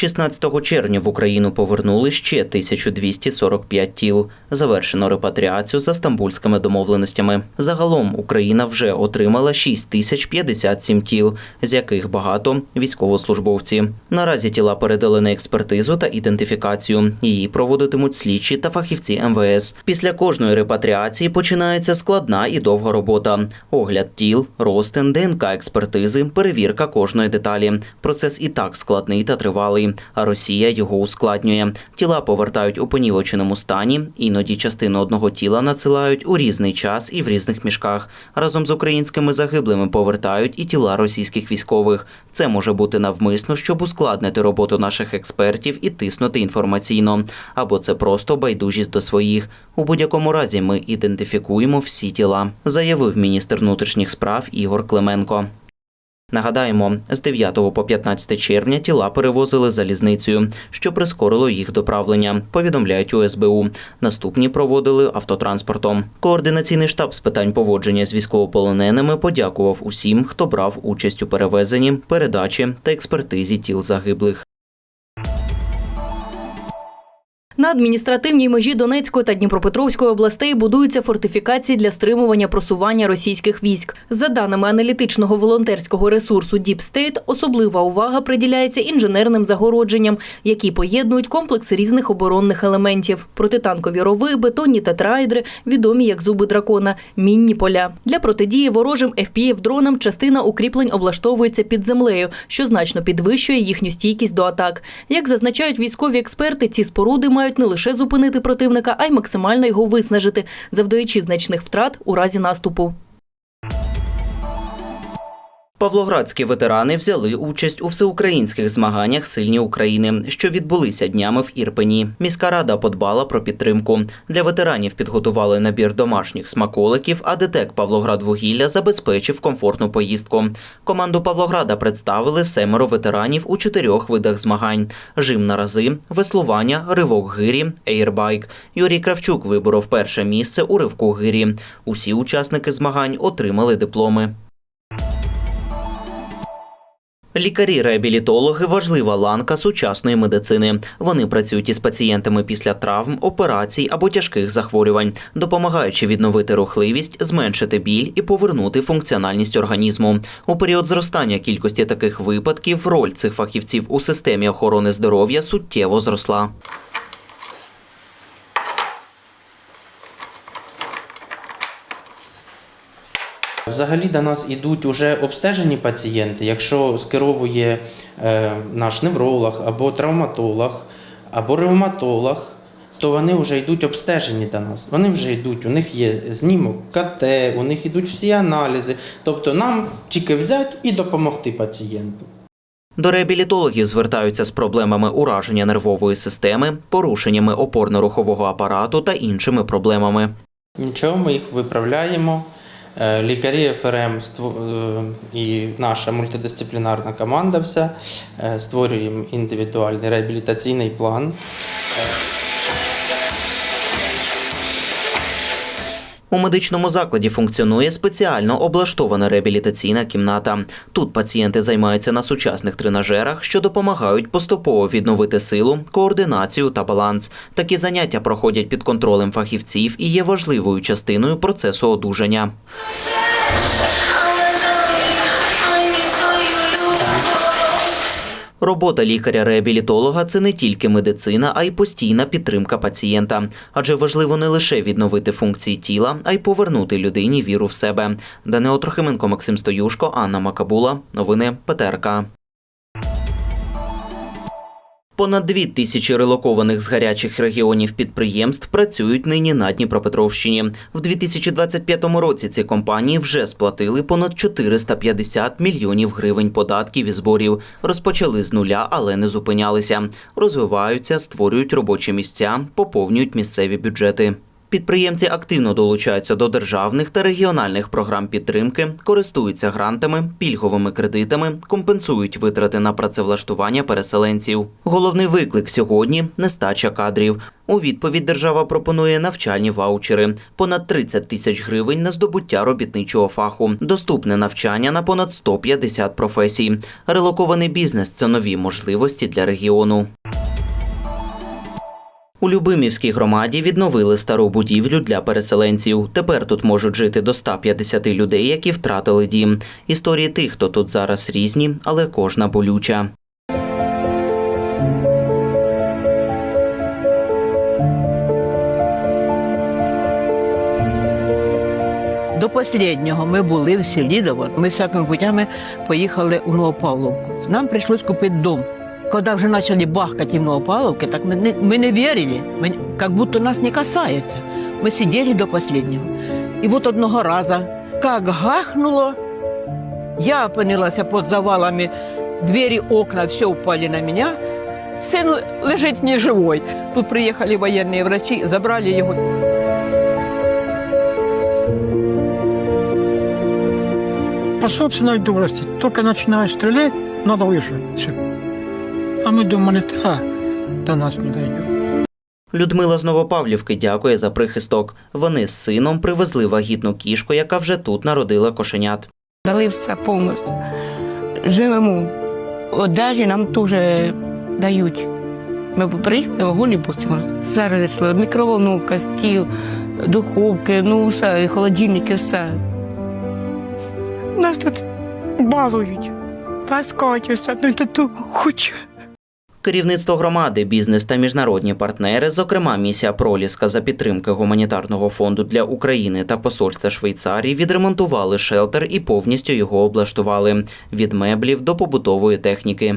16 червня в Україну повернули ще 1245 тіл. Завершено репатріацію за стамбульськими домовленостями. Загалом Україна вже отримала 6057 тіл, з яких багато військовослужбовці. Наразі тіла передали на експертизу та ідентифікацію. Її проводитимуть слідчі та фахівці МВС. Після кожної репатріації починається складна і довга робота: огляд тіл, розтин, ДНК експертизи, перевірка кожної деталі. Процес і так складний та тривалий, а Росія його ускладнює. Тіла повертають у понівеченому стані, іноді частину одного тіла надсилають у різний час і в різних мішках. Разом з українськими загиблими повертають і тіла російських військових. Це може бути навмисно, щоб ускладнити роботу наших експертів і тиснути інформаційно. Або це просто байдужість до своїх. У будь-якому разі ми ідентифікуємо всі тіла, заявив міністр внутрішніх справ Ігор Клименко. Нагадаємо, з 9 по 15 червня тіла перевозили залізницею, що прискорило їх доправлення. Повідомляють у СБУ. Наступні проводили автотранспортом. Координаційний штаб з питань поводження з військовополоненими подякував усім, хто брав участь у перевезенні, передачі та експертизі тіл загиблих. На адміністративній межі Донецької та Дніпропетровської областей будуються фортифікації для стримування просування російських військ. За даними аналітичного волонтерського ресурсу Deep State, особлива увага приділяється інженерним загородженням, які поєднують комплекс різних оборонних елементів: протитанкові рови, бетонні тетрайдри, відомі як зуби дракона, мінні поля. Для протидії ворожим fpv дронам частина укріплень облаштовується під землею, що значно підвищує їхню стійкість до атак. Як зазначають військові експерти, ці споруди мають не лише зупинити противника, а й максимально його виснажити, завдаючи значних втрат у разі наступу. Павлоградські ветерани взяли участь у всеукраїнських змаганнях Сильні України, що відбулися днями в Ірпені. Міська рада подбала про підтримку. Для ветеранів підготували набір домашніх смаколиків, а ДТЕК Павлоградвугілля забезпечив комфортну поїздку. Команду Павлограда представили семеро ветеранів у чотирьох видах змагань: жим на рази, веслування, ривок гирі, ейрбайк. Юрій Кравчук виборов перше місце у ривку гирі. Усі учасники змагань отримали дипломи. Лікарі-реабілітологи важлива ланка сучасної медицини. Вони працюють із пацієнтами після травм, операцій або тяжких захворювань, допомагаючи відновити рухливість, зменшити біль і повернути функціональність організму. У період зростання кількості таких випадків роль цих фахівців у системі охорони здоров'я суттєво зросла. Взагалі до нас ідуть уже обстежені пацієнти, якщо скеровує е, наш невролог або травматолог, або ревматолог, то вони вже йдуть обстежені до нас. Вони вже йдуть, у них є знімок КТ, у них йдуть всі аналізи. Тобто нам тільки взяти і допомогти пацієнту. До реабілітологів звертаються з проблемами ураження нервової системи, порушеннями опорно-рухового апарату та іншими проблемами. Нічого, ми їх виправляємо. Е, Лікарі ФРМ е, і наша мультидисциплінарна команда вся е, створюємо індивідуальний реабілітаційний план. У медичному закладі функціонує спеціально облаштована реабілітаційна кімната. Тут пацієнти займаються на сучасних тренажерах, що допомагають поступово відновити силу, координацію та баланс. Такі заняття проходять під контролем фахівців і є важливою частиною процесу одужання. Робота лікаря-реабілітолога це не тільки медицина, а й постійна підтримка пацієнта. Адже важливо не лише відновити функції тіла, а й повернути людині віру в себе. Данило Трохименко, Максим Стоюшко, Анна Макабула. Новини ПТРК. Понад дві тисячі релокованих з гарячих регіонів підприємств працюють нині на Дніпропетровщині. В 2025 році ці компанії вже сплатили понад 450 мільйонів гривень податків і зборів. Розпочали з нуля, але не зупинялися. Розвиваються, створюють робочі місця, поповнюють місцеві бюджети. Підприємці активно долучаються до державних та регіональних програм підтримки, користуються грантами, пільговими кредитами, компенсують витрати на працевлаштування переселенців. Головний виклик сьогодні нестача кадрів. У відповідь держава пропонує навчальні ваучери, понад 30 тисяч гривень на здобуття робітничого фаху, доступне навчання на понад 150 професій. Релокований бізнес це нові можливості для регіону. У Любимівській громаді відновили стару будівлю для переселенців. Тепер тут можуть жити до 150 людей, які втратили дім. Історії тих, хто тут зараз різні, але кожна болюча. До останнього ми були в селі Давод. Ми всякими путями поїхали у Новопавловку. Нам прийшлось купити дом Когда вже почали бахкати в Новопавловке, так мы не, мы не верили, мы, как будто нас не касается. Мы сидели до последнего. І от одного раза, как гахнуло, я опинилася під завалами, двері, окна, все упали на меня. Сын лежить неживой. Тут приехали военные врачи, забрали его. По собственной дурости. Только начинаешь стрелять, надо выжить. Все. А мы думали, да, до нас не. Людмила з Новопавлівки дякує за прихисток. Вони з сином привезли вагітну кішку, яка вже тут народила кошенят. Дали все повністю. Живемо. Одежі нам теж дають. Ми приїхали голі. Зараз йшло мікроволновка, стіл, духовки, ну все, і холодильники, все. Нас тут балують. Таскають усе, ну тут хочу. Керівництво громади, бізнес та міжнародні партнери, зокрема місія Проліска за підтримки гуманітарного фонду для України та посольства Швейцарії, відремонтували шелтер і повністю його облаштували від меблів до побутової техніки.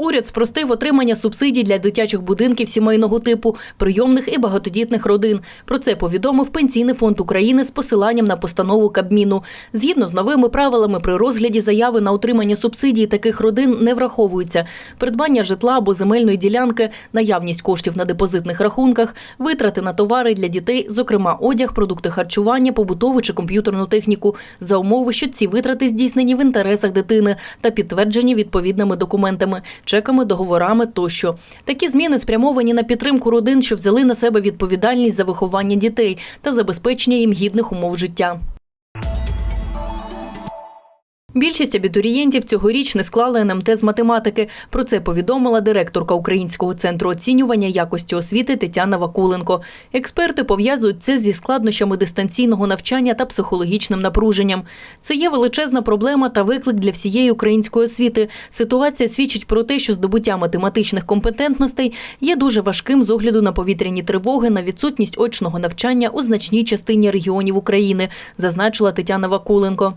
Уряд спростив отримання субсидій для дитячих будинків сімейного типу, прийомних і багатодітних родин. Про це повідомив Пенсійний фонд України з посиланням на постанову Кабміну. Згідно з новими правилами, при розгляді заяви на отримання субсидій таких родин не враховуються придбання житла або земельної ділянки, наявність коштів на депозитних рахунках, витрати на товари для дітей, зокрема одяг, продукти харчування, побутову чи комп'ютерну техніку, за умови, що ці витрати здійснені в інтересах дитини та підтверджені відповідними документами чеками, договорами тощо. Такі зміни спрямовані на підтримку родин, що взяли на себе відповідальність за виховання дітей та забезпечення їм гідних умов життя. Більшість абітурієнтів цьогоріч не склали НМТ з математики. Про це повідомила директорка Українського центру оцінювання якості освіти Тетяна Вакуленко. Експерти пов'язують це зі складнощами дистанційного навчання та психологічним напруженням. Це є величезна проблема та виклик для всієї української освіти. Ситуація свідчить про те, що здобуття математичних компетентностей є дуже важким з огляду на повітряні тривоги на відсутність очного навчання у значній частині регіонів України, зазначила Тетяна Вакуленко.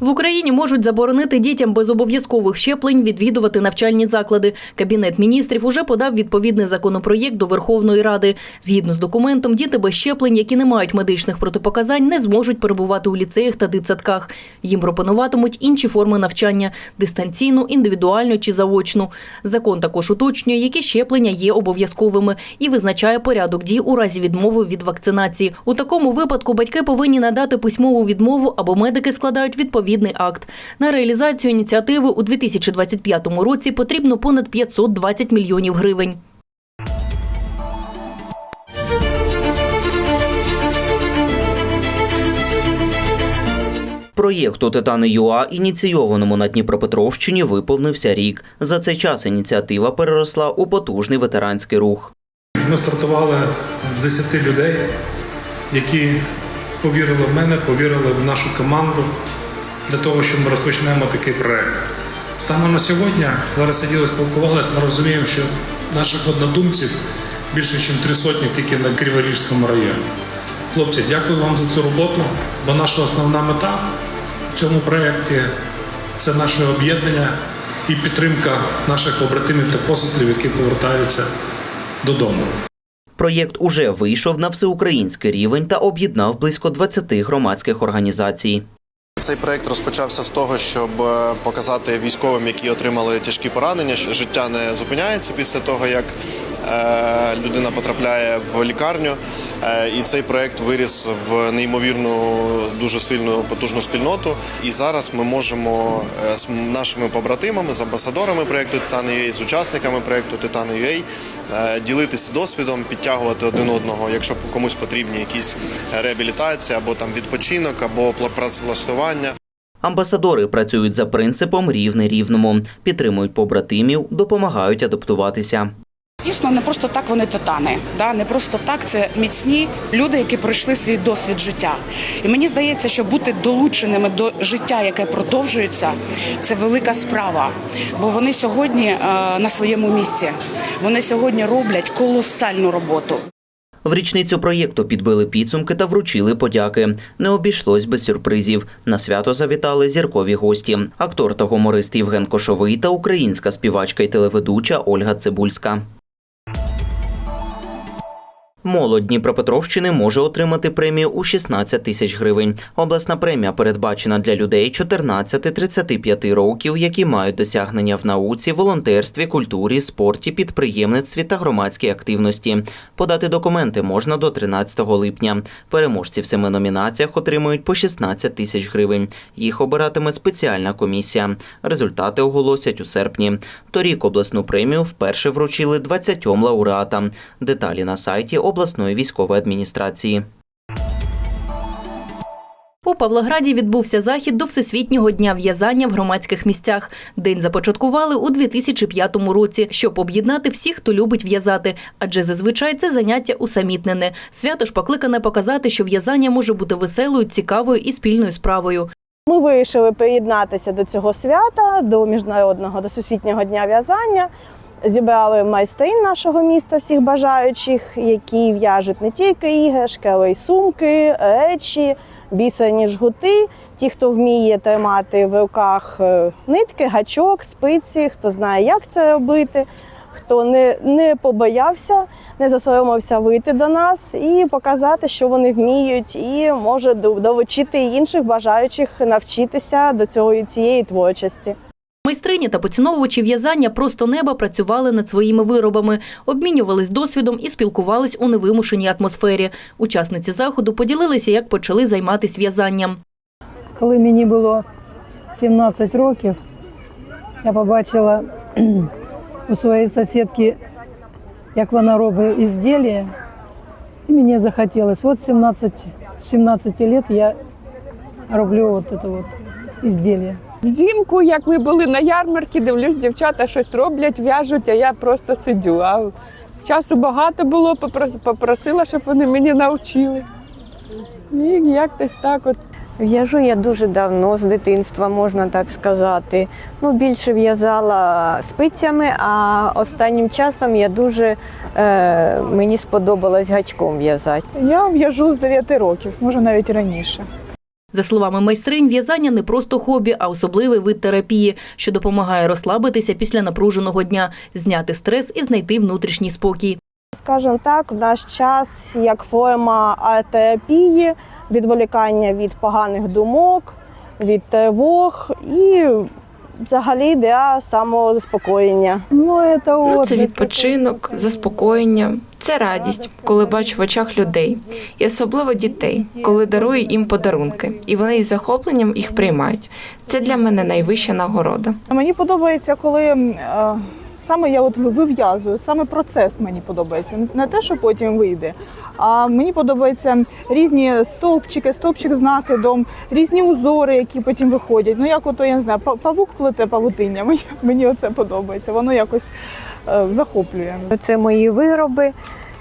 В Україні можуть заборонити дітям без обов'язкових щеплень відвідувати навчальні заклади. Кабінет міністрів уже подав відповідний законопроєкт до Верховної Ради. Згідно з документом, діти без щеплень, які не мають медичних протипоказань, не зможуть перебувати у ліцеях та дитсадках. Їм пропонуватимуть інші форми навчання дистанційну, індивідуальну чи заочну. Закон також уточнює, які щеплення є обов'язковими і визначає порядок дій у разі відмови від вакцинації. У такому випадку батьки повинні надати письмову відмову або медики складають відповідний акт. На реалізацію ініціативи у 2025 році потрібно понад 520 мільйонів гривень. Проєкту Титани ЮА, ініційованому на Дніпропетровщині, виповнився рік. За цей час ініціатива переросла у потужний ветеранський рух. Ми стартували з 10 людей, які повірили в мене, повірили в нашу команду для того, щоб ми розпочнемо такий проект. Станом на сьогодні, зараз сиділи, спілкувалися, ми розуміємо, що наших однодумців більше, ніж три сотні тільки на Криворіжському районі. Хлопці, дякую вам за цю роботу, бо наша основна мета в цьому проєкті це наше об'єднання і підтримка наших побратимів та посестрів, які повертаються додому. Проєкт уже вийшов на всеукраїнський рівень та об'єднав близько 20 громадських організацій. Цей проект розпочався з того, щоб е, показати військовим, які отримали тяжкі поранення, що життя не зупиняється після того, як людина потрапляє в лікарню. Е, І цей проект виріс в неймовірну, дуже сильну потужну спільноту. І зараз ми можемо е, з нашими побратимами, з амбасадорами проекту Титан.UA, з учасниками проекту Титан.UA е, ділитися досвідом, підтягувати один одного, якщо комусь потрібні якісь реабілітації або там відпочинок, або працевлаштування. Амбасадори працюють за принципом рівне рівному, підтримують побратимів, допомагають адаптуватися. Дійсно, не просто так вони титани. Да? Не просто так це міцні люди, які пройшли свій досвід життя. І мені здається, що бути долученими до життя, яке продовжується, це велика справа. Бо вони сьогодні е, на своєму місці. Вони сьогодні роблять колосальну роботу. В річницю проєкту підбили підсумки та вручили подяки. Не обійшлось без сюрпризів. На свято завітали зіркові гості: актор та гуморист Євген Кошовий та українська співачка і телеведуча Ольга Цибульська. Молодь Дніпропетровщини може отримати премію у 16 тисяч гривень. Обласна премія передбачена для людей 14-35 років, які мають досягнення в науці, волонтерстві, культурі, спорті, підприємництві та громадській активності. Подати документи можна до 13 липня. Переможці в семи номінаціях отримують по 16 тисяч гривень. Їх обиратиме спеціальна комісія. Результати оголосять у серпні. Торік обласну премію вперше вручили 20 лауреатам. Деталі на сайті обласної військової адміністрації. У Павлограді відбувся захід до Всесвітнього дня в'язання в громадських місцях. День започаткували у 2005 році, щоб об'єднати всіх, хто любить в'язати, адже зазвичай це заняття усамітнене. Свято ж покликане показати, що в'язання може бути веселою, цікавою і спільною справою. Ми вирішили приєднатися до цього свята, до міжнародного до всесвітнього дня в'язання. Зібрали майстрин нашого міста, всіх бажаючих, які в'яжуть не тільки іграшки, але й сумки, речі, бісерні жгути. Ті, хто вміє тримати в руках е, нитки, гачок, спиці, хто знає, як це робити, хто не, не побоявся, не засоромився вийти до нас і показати, що вони вміють, і може долучити інших бажаючих навчитися до цього цієї творчості. Майстрині та поціновувачі в'язання просто неба працювали над своїми виробами, обмінювались досвідом і спілкувались у невимушеній атмосфері. Учасниці заходу поділилися, як почали займатися в'язанням. Коли мені було 17 років, я побачила у своєї сусідки, як вона робить ізділля, і мені захотілося. От 17, з 17 років я роблю от от ізділля. Взимку, як ми були на ярмарці, дивлюсь, дівчата щось роблять, в'яжуть, а я просто сидю. А часу багато було, попросила, щоб вони мені навчили. І якось так от. В'яжу я дуже давно, з дитинства, можна так сказати. Ну, більше в'язала спицями, а останнім часом я дуже е, мені сподобалось гачком в'язати. Я в'яжу з 9 років, може навіть раніше. За словами майстринь, в'язання не просто хобі, а особливий вид терапії, що допомагає розслабитися після напруженого дня, зняти стрес і знайти внутрішній спокій. Скажімо так, в наш час як форма арт-терапії, відволікання від поганих думок, від тривог і взагалі для самозаспокоєння. Ну, це, Ну, це відпочинок, заспокоєння, це радість, коли бачу в очах людей, і особливо дітей, коли дарую їм подарунки, і вони із захопленням їх приймають. Це для мене найвища нагорода. Мені подобається, коли е, саме я от вив'язую, саме процес мені подобається. Не те, що потім вийде. А мені подобаються різні стовпчики, стовпчик з накидом, різні узори, які потім виходять. Ну як ото я не знаю, па- павук плете павутиння. Мені, оце подобається. Воно якось захоплює. Це мої вироби.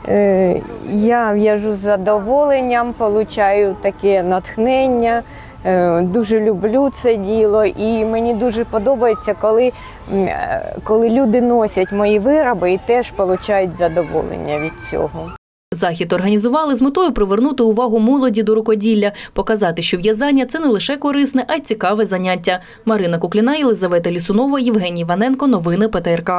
Е, Я в'яжу з задоволенням, получаю таке натхнення. Е, Дуже люблю це діло, і мені дуже подобається, коли, е, коли люди носять мої вироби і теж отримують задоволення від цього. Захід організували з метою привернути увагу молоді до рукоділля, показати, що в'язання це не лише корисне, а й цікаве заняття. Марина Кукліна, Єлизавета Лісунова, Євгеній Ваненко. Новини ПТРК.